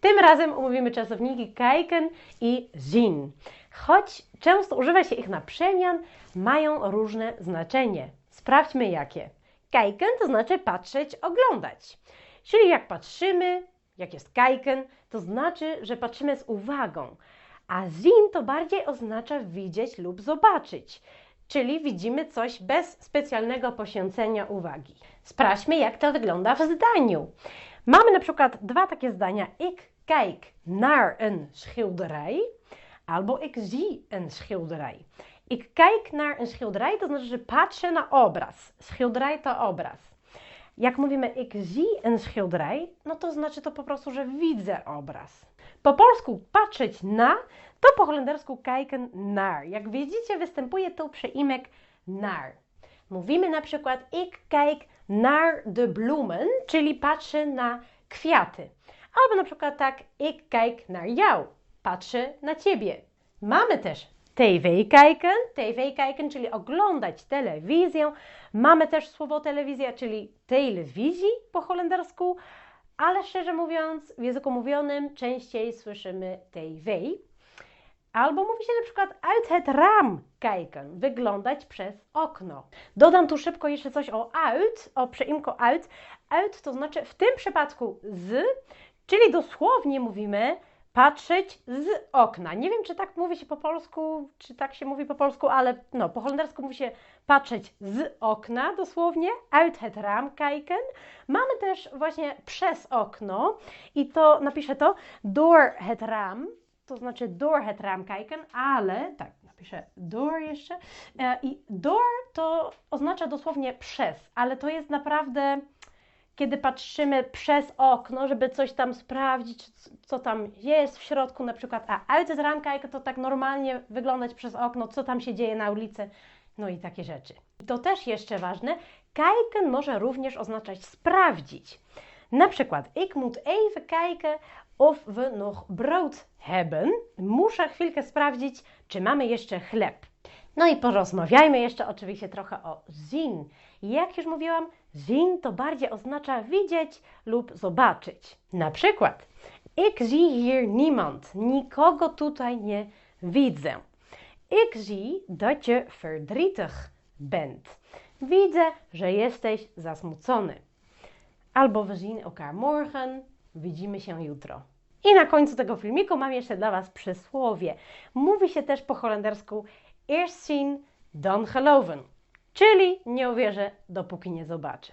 Tym razem omówimy czasowniki kijken i zien. Choć często używa się ich na przemian, mają różne znaczenie. Sprawdźmy jakie. Kijken to znaczy patrzeć, oglądać. Czyli jak patrzymy, jak jest kijken, to znaczy, że patrzymy z uwagą. A zien to bardziej oznacza widzieć lub zobaczyć. Czyli widzimy coś bez specjalnego poświęcenia uwagi. Sprawdźmy, jak to wygląda w zdaniu. Mamy na przykład dwa takie zdania. Ik kijk naar een schilderij albo ik zie een schilderij. Ik kijk naar een schilderij to znaczy, że patrzę na obraz. Schilderij to obraz. Jak mówimy ik zie een schilderij, no to znaczy to po prostu, że widzę obraz. Po polsku patrzeć na, to po holendersku kijken naar. Jak widzicie, występuje tu przyimek naar. Mówimy na przykład ik kijk naar de bloemen, czyli patrzę na kwiaty. Albo na przykład tak, ik kijk naar jou, patrzę na ciebie. Mamy też TV kijken, TV kijken, czyli oglądać telewizję. Mamy też słowo telewizja, czyli telewizji po holendersku, ale szczerze mówiąc, w języku mówionym częściej słyszymy TV. Albo mówi się na przykład uit het raam kijken, wyglądać przez okno. Dodam tu szybko jeszcze coś o uit, o przeimku uit. Uit to znaczy w tym przypadku z, czyli dosłownie mówimy patrzeć z okna. Nie wiem, czy tak mówi się po polsku, czy tak się mówi po polsku, ale no, po holendersku mówi się patrzeć z okna, dosłownie, uit het raam kijken. Mamy też właśnie przez okno i to, napiszę to, door het raam, to znaczy door het raam kijken, ale, tak, napiszę door jeszcze, e, i door to oznacza dosłownie przez, ale to jest naprawdę kiedy patrzymy przez okno, żeby coś tam sprawdzić, co tam jest w środku na przykład, a uit het raam kijken to tak normalnie wyglądać przez okno, co tam się dzieje na ulicy, no i takie rzeczy. I to też jeszcze ważne, kijken może również oznaczać sprawdzić. Na przykład, ik moet even kijken of we nog brood hebben. Muszę chwilkę sprawdzić, czy mamy jeszcze chleb. No i porozmawiajmy jeszcze oczywiście trochę o zien. Jak już mówiłam, zien to bardziej oznacza widzieć lub zobaczyć. Na przykład, ik zie hier niemand. Nikogo tutaj nie widzę. Ik zie dat je verdrietig bent. Widzę, że jesteś zasmucony. Albo we zien elkaar morgen. Widzimy się jutro. I na końcu tego filmiku mam jeszcze dla Was przysłowie. Mówi się też po holendersku eerst zien, dan geloven. Czyli nie uwierzę, dopóki nie zobaczę.